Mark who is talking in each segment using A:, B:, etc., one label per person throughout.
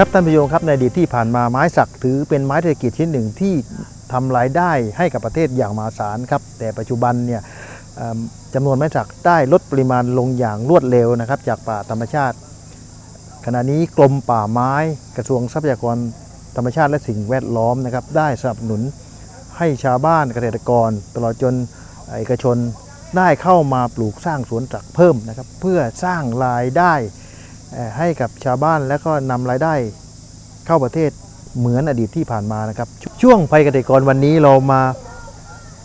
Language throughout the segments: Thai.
A: ครับท่านผู้ชมครับในอดีตที่ผ่านมาไม้สักถือเป็นไม้เศรษฐกิจชิ้นหนึ่งที่ทำรายได้ให้กับประเทศอย่างมหาศาลครับ แต่ปัจจุบันเนี่ยจำนวนไม้สักได้ลดปริมาณลงอย่างรวดเร็วนะครับ จากป่าธรรมชาติ ขณะนี้กรมป่าไม้กระทรวงทรัพยากรธรรมชาติและสิ่งแวดล้อมนะครับ ได้สนับสนุนให้ชาวบ้านเกษตรกร ตลอดจนเอกชนได้เข้ามาปลูกสร้างสวนสักเพิ่มนะครับ เพื่อสร้างรายได้ ให้กับชาวบ้านแล้วก็นำรายได้เข้าประเทศเหมือนอดีตที่ผ่านมานะครับ ช่วงภัยเกษตรกรวันนี้เรามา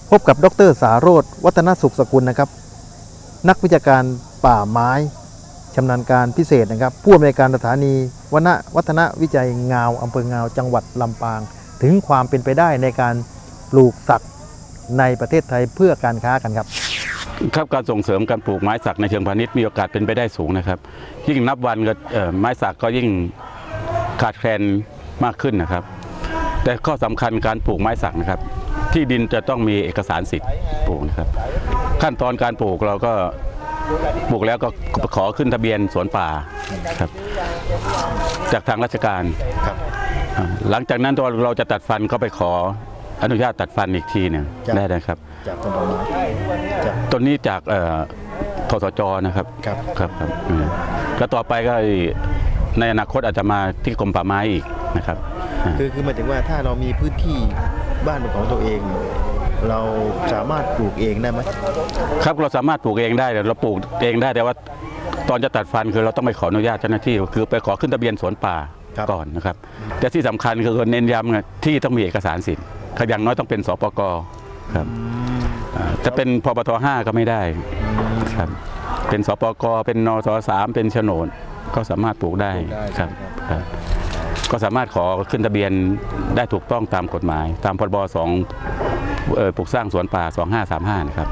A: พบกับดรสาโรธวัฒนสุขสกุลนะครับ นักวิชาการป่าไม้ชำนาญการพิเศษนะครับ ผู้อำนวยการสถานีวณวัฒนวิจัยงาวอำเภองาวจังหวัดลำปาง ถึงความเป็นไปได้ในการปลูกสักในประเทศไทยเพื่อการค้ากันครับ
B: ครับการส่งเสริมการปลูกไม้สักในเชิงพาณิชย์มีโอกาสเป็นไปได้สูงนะครับ ยิ่งนับวันก็เอ่อไม้สักก็ยิ่งขาดแคลนมากขึ้นนะครับ แต่ข้อสำคัญการปลูกไม้สักนะครับ ที่ดินจะต้องมีเอกสารสิทธิ์ปลูกนะครับ ขั้นตอนการปลูกเราก็ปลูกแล้วก็ขอขึ้นทะเบียนสวนป่าครับ จากทางราชการอ่าหลังจากนั้นตัวเราจะตัดฟันก็ไปขอ อนุญาตตัดฟันอีกทีหนึ่ง
A: ครับ
B: ได้นะครับ
A: จากต้นไม้จาก
B: ต้นนี้จากเอ่อทสจนะครับ
A: ครับ
B: ครับครับอืมแล้วต่อไปก็ในอนาคตอาจจะมาที่กรมป่าไม้อีกนะครับ
A: คือคือหมายถึงว่าถ้าเรามีพื้นที่บ้านเป็นของตัวเอง เราสามารถปลูกเองได้ไหม
B: ครับเราสามารถปลูกเองได้เราปลูกเองได้แต่ว่าตอนจะตัดฟันคือเราต้องไปขออนุญาตเจ้าหน้าที่คือไปขอขึ้นทะเบียนสวนป่าก่อนนะครับ แต่ที่สำคัญคือเน้นย้ำไงที่ต้องมีเอกสารสิทธิ์ คืออย่างน้อยต้องเป็นสปกครับอ่าจะเป็นพปทห้าก็ไม่ได้ครับ เป็นสปกเป็นนสสามเป็นโฉนดก็สามารถปลูกได้ครับครับก็สามารถขอขึ้นทะเบียนได้ถูกต้องตามกฎหมาย ตามพรบสองเอ่อปลูกสร้างสวนป่า 2535 นะครับ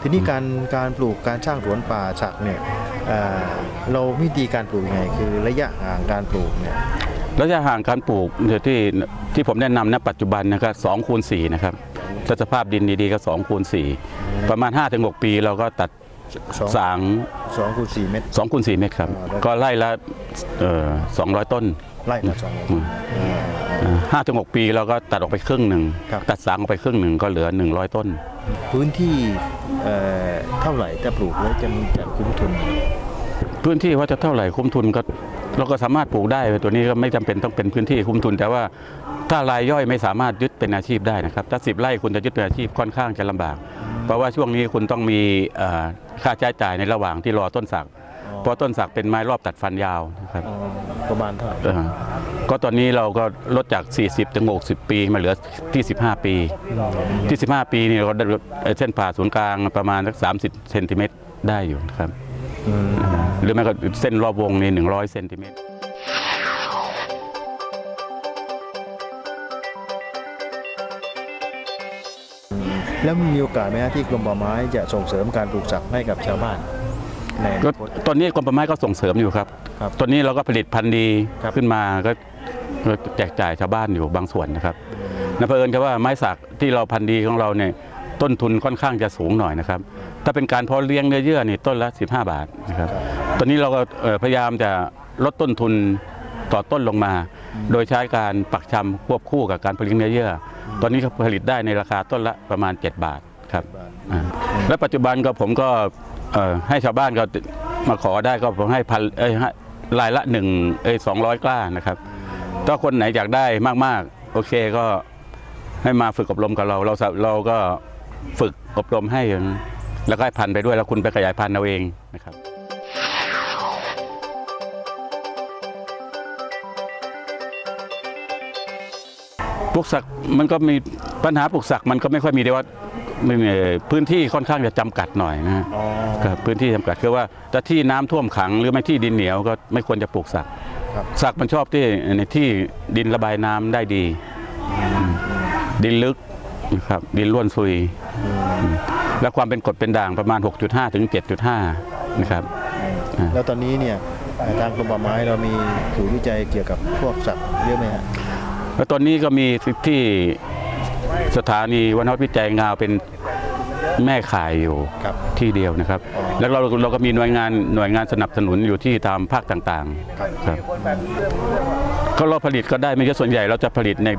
A: ทีนี้การการปลูกการสร้างสวนป่าสักเนี่ย เราวิธีการปลูกยังไงคือระยะห่างการปลูกเนี่ย
B: ระยะห่างการปลูกเนี่ยที่ที่ผมแนะนำณปัจจุบันนะครับ2คูณ4นะครับถ้าสภาพดินดีๆก็2คูณ4ประมาณ5-6 ปีเราก็ตัด
A: สอง
B: สาง
A: สองคูณสี่เมตร
B: 2คูณ4เมตรครับ
A: อ่าแล้ว
B: ก็ไล่ละเอ่อ200ต้น
A: ไล่ละสอง
B: อืมห้าถึงหกปีเราก็ตัดออกไปครึ่งหนึ่ง
A: ครับ
B: ตัดสางออกไปครึ่งหนึ่งก็เหลือ100ต้น
A: พื้นที่เอ่อเท่าไหร่ถ้าปลูกแล้วจะมีจะคุ้มทุน
B: พื้นที่ว่าจะเท่าไหร่คุ้มทุนก็เราก็สามารถปลูกได้ตัวนี้ก็ไม่จำเป็นต้องเป็นพื้นที่คุ้มทุน แต่ว่า ถ้ารายย่อยไม่สามารถยึดเป็นอาชีพได้นะครับถ้าสิบไร่คุณจะยึดเป็นอาชีพค่อนข้างจะลำบาก เพราะว่าช่วงนี้คุณต้องมีเอ่อค่าใช้จ่ายในระหว่างที่รอต้นสักเพราะต้นสักเป็นไม้รอบตัดฟันยาวนะครับ
A: อ๋อประมาณเท่าไหร่
B: เออก็ตอนนี้เราก็ลดจาก 40ถึง60 ปีมาเหลือที่ 15 ปี ที่ 15 ปีนี่เราได้เส้นผ่าศูนย์กลางประมาณสัก 30เซนติเมตรได้อยู่นะครับ
A: อืม
B: หรือไม่ก็เส้นรอบวงนี่100เซนติเมตร
A: แล้วมีโอกาสไหมฮะที่กรมป่าไม้จะส่งเสริมการปลูกสักให้กับชาวบ้านในอ
B: ก็
A: นาคต
B: ตอนนี้กรมป่าไม้ก็ส่งเสริมอยู่ครับ
A: ครับ
B: ตอนนี้เราก็ผลิตพันธุ์ดี
A: ครับ
B: ขึ้นมาก็ก็แจกจ่ายชาวบ้านอยู่บางส่วนนะครับนะเผอิญครับว่าไม้สักที่เราพันธุ์ดีของเราเนี่ยต้นทุนค่อนข้างจะสูงหน่อยนะครับ ถ้าเป็นการเพาะเลี้ยงเนื้อเยื่อนี่ต้นละ 15 บาทนะครับ ตอนนี้เราก็เอ่อพยายามจะลดต้นทุนต่อต้นลงมา โดยใช้การปักชำควบคู่กับการผลิตเนื้อเยื่อ ตอนนี้ก็ผลิตได้ในราคาต้นละประมาณ 7 บาทครับอ่าและปัจจุบันก็ผมก็เอ่อให้ชาวบ้านก็มาขอได้ก็ผมให้พันเอ้ยให้รายละหนึ่งเอ้ยสองร้อยกล้านะครับถ้าคนไหนอยากได้มากๆ โอเคก็ให้มาฝึกอบรมกับเราเราสาเราก็ฝึกอบรมให้ แล้วก็ให้พันธุ์ไปด้วยแล้วคุณไปขยายพันธุ์เอาเองนะครับ ปลูกสักมันก็มีปัญหาปลูกสักมันก็ไม่ค่อยมีแต่ว่าไม่มีพื้นที่ค่อนข้างจะจำกัดหน่อยนะฮะ
A: อ๋อ
B: ครับพื้นที่จำกัดคือว่าถ้าที่น้ำท่วมขังหรือไม่ที่ดินเหนียวก็ไม่ควรจะปลูกสัก
A: ครับ
B: สักมันชอบที่ในที่ดินระบายน้ำได้ดี ดินลึกนะครับดินร่วนซุย และความเป็นกรดเป็นด่างประมาณ 6.5 ถึง 7.5 นะครับอ่า
A: แล้วตอนนี้เนี่ยเอ่อทางกรมป่าไม้เรามีศูนย์วิจัยเกี่ยวกับพวกสัตว์เยอะไหมฮะ
B: แล้วตอนนี้ก็มีที่สถานีวนวัตวิจัยงาวเป็นแม่ข่ายอยู่
A: ครับ
B: ที่เดียวนะครับ
A: อ๋อ
B: แล้วเราเราก็มีหน่วยงานหน่วยงานสนับสนุนอยู่ที่ตามภาคต่าง
A: ครับ
B: ๆครับก็เราผลิตก็ได้ไม่ใช่ส่วนใหญ่เราจะผลิตใน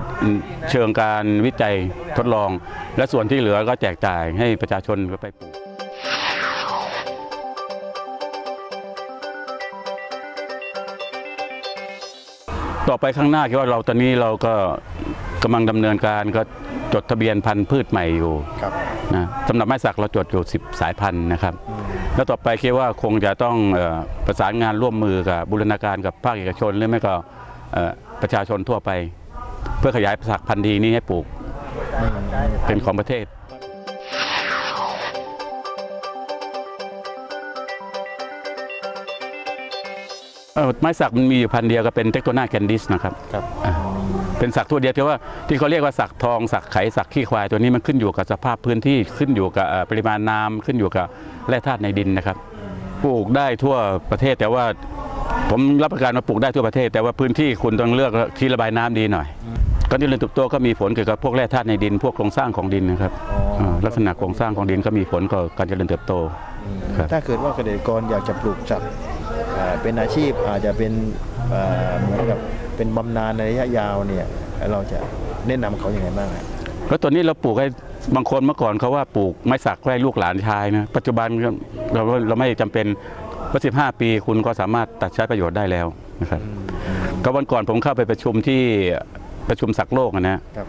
B: เชิงการวิจัยทดลอง และส่วนที่เหลือก็แจกจ่ายให้ประชาชนไปปลูก ต่อไปข้างหน้าคิดว่าเราตอนนี้เราก็กำลังดำเนินการก็จดทะเบียนพันธุ์พืชใหม่อยู่
A: ครับ
B: นะสำหรับไม้สักเราจดอยู่10 สายพันธุ์นะครับ แล้วต่อไปคิดว่าคงจะต้องเอ่อประสานงานร่วมมือกับบูรณาการกับภาคเอกชนหรือไม่ก็เอ่อประชาชนทั่วไป เพื่อขยายสักพันธุ์ดีนี้ให้ปลูกเป็นของประเทศ ไม้สักมันมีอยู่พันธุ์เดียวก็เป็นเทคโตนาแคนดิสนะครับ
A: ครับ
B: เป็นสักตัวเดียวที่ว่าที่เขาเรียกว่าสักทองสักไขสักขี้ควายตัวนี้มันขึ้นอยู่กับสภาพพื้นที่ขึ้นอยู่กับเอ่อปริมาณน้ำขึ้นอยู่กับแร่ธาตุในดินนะครับปลูกได้ทั่วประเทศแต่ว่าผมรับประกันว่าปลูกได้ทั่วประเทศ แต่ว่าพื้นที่คุณต้องเลือกที่ระบายน้ำดีหน่อยการเจริญเติบโตก็มีผลเกี่ยวกับพวกแร่ธาตุในดิน พวกโครงสร้างของดินนะครับ
A: อ๋ออ่า
B: ลักษณะโครงสร้างของดินก็มีผลต่อการเจริญเติบโตครับ
A: ถ้าเกิดว่าเกษตรกรอยากจะปลูกสักอ่า เป็นอาชีพอาจจะเป็นอ่าเหมือนกับเป็นบำนาญในระยะยาวเนี่ยเราจะแนะนำเขาอย่างไรบ้างครับ
B: แล้วตัวนี้เราปลูกให้บางคนเมื่อก่อนเขาว่าปลูกไม้สักไว้ลูกหลานชายนะปัจจุบันเราเราไม่จำเป็นว่า15ปีคุณก็สามารถตัดใช้ประโยชน์ได้แล้วนะครับก็วันก่อนผมเข้าไปประชุมที่ ประชุมสักโลกอะนะครับ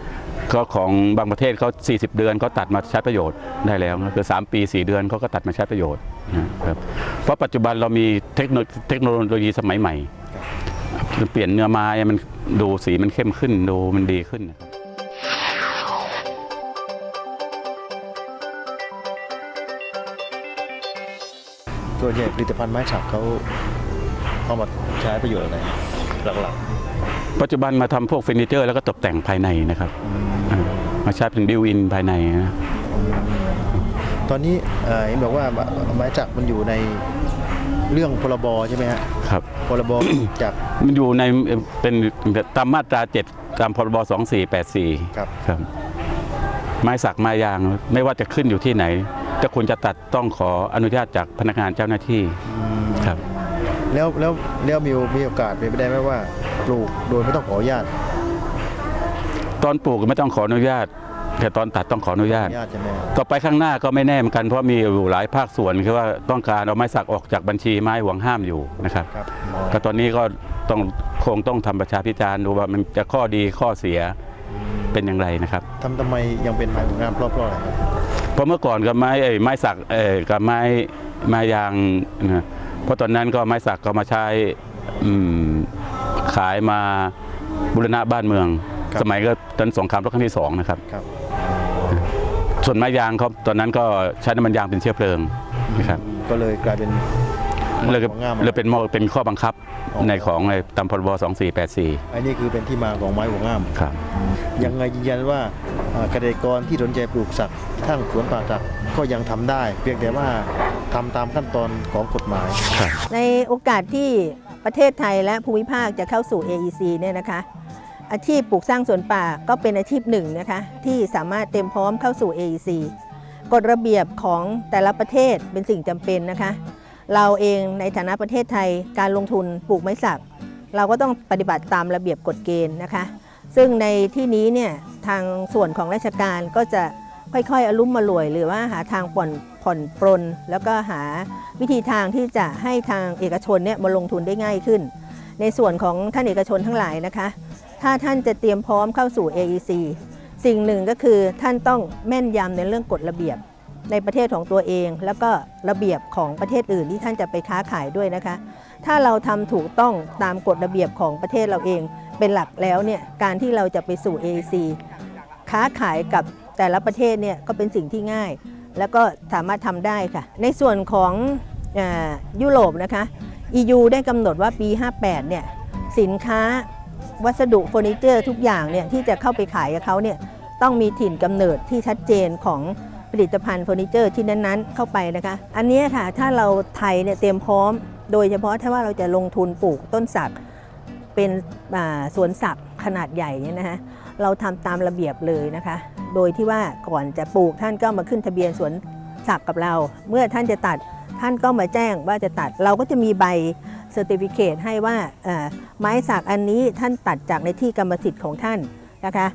B: ก็ของบางประเทศเขา40 เดือนเขาตัดมาใช้ประโยชน์ได้แล้วนะคือ 3 ปี 4 เดือนเขาก็ตัดมาใช้ประโยชน์นะครับเพราะปัจจุบันเรามีเทคโนเทคโนโลยีสมัยใหม่มันเปลี่ยนเนื้อไม้มันดูสีมันเข้มขึ้นดูมันดีขึ้นนะครับ
A: ตัวใหญ่ผลิตภัณฑ์ไม้สักเขาเอามาใช้ประโยชน์อะไร หลัก
B: ปัจจุบันมาทำพวกเฟอร์นิเจอร์แล้วก็ตกแต่งภายในนะครับอ่ามาใช้เป็นบิวอินภายในนะ
A: ๆตอนนี้อ่าเห็นบอกว่าไม้สักมันอยู่ในเรื่องพรบใช่ไหมฮะ
B: ครับ
A: พรบจาก
B: มันอยู่ในเป็นตามมาตรา7ตามพรบ2484
A: ครับ
B: ครับไม้สักไม้ยางไม่ว่าจะขึ้นอยู่ที่ไหน ถ้าคุณจะตัดต้องขออนุญาตจากพนักงานเจ้าหน้าที่ครับ
A: แล้วแล้วแล้วมีมีโอกาสเป็นไปได้ไหมว่า ปลูกโดยไม่ต้องขออนุญาต
B: ตอนปลูกไม่ต้องขออนุญาต แต่ตอนตัดต้องขออนุญา
A: อ
B: ต
A: นุญาตใช่ไหมฮะ
B: ต่อไปข้างหน้าก็ไม่แน่เหมือนกันเพราะมีอยู่หลายภาคส่วนคือว่าต้องการเอาไม้สักออกจากบัญชีไม้ห่วงห้ามอยู่นะครับ
A: ครับ
B: ก็ตอนนี้ก็ต้องคงต้องทำประชาพิจารณ์ดูว่ามันจะข้อดีข้อเสียเป็นอย่างไรนะครับ
A: ทำทำไมยังเป็นไม้ของงามเพราะเพราะอะไรครับ
B: เพราะเมื่อก่อนกับไม้เอ้ยไม้สักเอ้ยกับไม้ไม้ยางนะ เพราะตอนนั้นก็ไม้สักก็มาใช้อืมขายมาบุรณะบ้านเมือง สมัยก็ตอนสงครามโลกครั้งที่สองนะครับ
A: ครับ
B: ส่วนไม้ยางเขาตอนนั้นก็ใช้น้ำมันยางเป็นเชื้อเพลิงนะครับ
A: ก็เลยกลายเป็น
B: เลย
A: ของงาม
B: เลยเป็นมอเป็นข้อบังคับ
A: อ๋อ
B: ในของในตามพรบ2484
A: อันนี้คือเป็นที่มาของไม้หัวงาม
B: ครับ
A: ยังไงยืนยันว่าอ่าเกษตรกรที่สนใจปลูกสักทั้งสวนป่าสักก็ยังทำได้ เพียงแต่ว่าทำตามขั้นตอนของกฎหมาย
C: ในโอกาสที่ประเทศไทยและภูมิภาคจะเข้าสู่ AEC เนี่ยนะคะอาชีพปลูกสร้างสวนป่าก็เป็นอาชีพหนึ่งนะคะที่สามารถเต็มพร้อมเข้าสู่ AEC กฎระเบียบของแต่ละประเทศเป็นสิ่งจำเป็นนะคะ เราเองในฐานะประเทศไทยการลงทุนปลูกไม้สัก เราก็ต้องปฏิบัติตามระเบียบกฎเกณฑ์นะคะ ซึ่งในที่นี้เนี่ยทางส่วนของราชการก็จะค่อยๆอลุ่มมารวย หรือว่าหาทางผ่อนผ่อนปรน แล้วก็หาวิธีทางที่จะให้ทางเอกชนเนี่ยมาลงทุนได้ง่ายขึ้น ในส่วนของท่านเอกชนทั้งหลายนะคะ ถ้าท่านจะเตรียมพร้อมเข้าสู่ AEC สิ่งหนึ่งก็คือท่านต้องแม่นยำในเรื่องกฎระเบียบ ในประเทศของตัวเอง แล้วก็ระเบียบของประเทศอื่นที่ท่านจะไปค้าขายด้วยนะคะ ถ้าเราทำถูกต้องตามกฎระเบียบของประเทศเราเองเป็นหลักแล้วเนี่ยการที่เราจะไปสู่ AEC ค้าขายกับแต่ละประเทศเนี่ยก็เป็นสิ่งที่ง่าย แล้วก็สามารถทำได้ค่ะ ในส่วนของอยุโรปนะคะ EU ได้กำหนดว่าปี 58 เนี่ยสินค้าวัสดุเฟอร์นิเจอร์ทุกอย่างเนี่ยที่จะเข้าไปขายกับเขาเนี่ยต้องมีถิ่นกำเนิดที่ชัดเจนของ ผลิตภัณฑ์เฟอร์นิเจอร์ที่นั้นๆ เข้าไปนะคะ อันนี้ค่ะถ้าเราไทยเนี่ยเตรียมพร้อม โดยเฉพาะถ้าว่าเราจะลงทุนปลูกต้นสักเป็นสวนสักขนาดใหญ่เนี่ยนะคะเราทำตามระเบียบเลยนะคะ โดยที่ว่าก่อนจะปลูกท่านก็มาขึ้นทะเบียนสวนสักกับเรา เมื่อท่านจะตัดท่านก็มาแจ้งว่าจะตัดเราก็จะมีใบเซอร์ติฟิเคให้ว่าไม้สักอันนี้ท่านตัดจากในที่กรรมสิทธิ์ของท่านนะคะ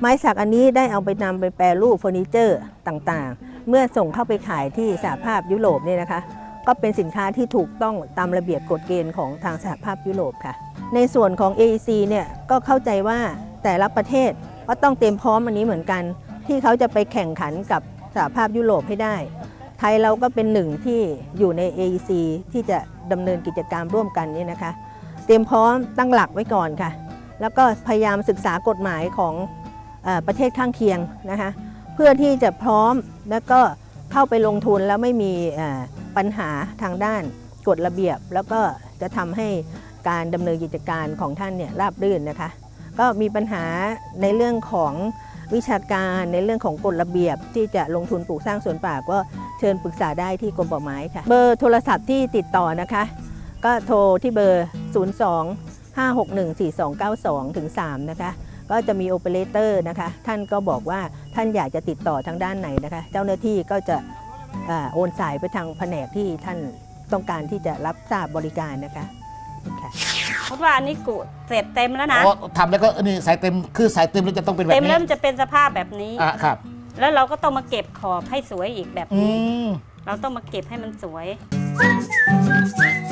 C: ไม้สักอันนี้ได้เอาไปนำไปแปรรูปเฟอร์นิเจอร์ต่างๆ เมื่อส่งเข้าไปขายที่สหภาพยุโรปเนี่ยนะคะ ก็เป็นสินค้าที่ถูกต้องตามระเบียบกฎเกณฑ์ของทางสหภาพยุโรปค่ะ ในส่วนของ AEC เนี่ยก็เข้าใจว่าแต่ละประเทศก็ต้องเตรียมพร้อมอันนี้เหมือนกัน ที่เขาจะไปแข่งขันกับสหภาพยุโรปให้ได้ ไทยเราก็เป็นหนึ่งที่อยู่ใน AEC ที่จะดำเนินกิจกรรมร่วมกันนี่นะคะ เตรียมพร้อมตั้งหลักไว้ก่อนค่ะ แล้วก็พยายามศึกษากฎหมายของ ประเทศข้างเคียงนะคะเพื่อที่จะพร้อมแล้วก็เข้าไปลงทุนแล้วไม่มีปัญหาทางด้านกฎระเบียบ แล้วก็จะทำให้การดำเนินกิจการของท่านเนี่ยราบรื่นนะคะ ก็มีปัญหาในเรื่องของวิชาการในเรื่องของกฎระเบียบ ที่จะลงทุนปลูกสร้างสวนป่าก็เชิญปรึกษาได้ที่กรมป่าไม้ค่ะ เบอร์โทรศัพท์ที่ติดต่อนะคะ ก็โทรที่เบอร์ 02 561 4292ถึง3นะคะ ก็จะมีโอเปอเรเตอร์นะคะ ท่านก็บอกว่าท่านอยากจะติดต่อทางด้านไหนนะคะ เจ้าหน้าที่ก็จะอ่าโอนสายไปทางแผนกที่ท่านต้องการที่จะรับทราบบริการนะคะค่ะ
D: เพราะว่าอันนี้กุเสร็จเต็มแล้วนะ
E: อ๋อทำแล้วก็นี่สายเต็มคือสายเต็มแล้วจะต้องเป็นแบบ
D: เต็ม
E: นี้
D: แล้วมันจะเป็นสภาพแบบนี้
E: อะครับ
D: แล้วเราก็ต้องมาเก็บขอบให้สวยอีกแบบ
E: อื
D: นี้
E: ม
D: เราต้องมาเก็บให้มันสวย
E: อ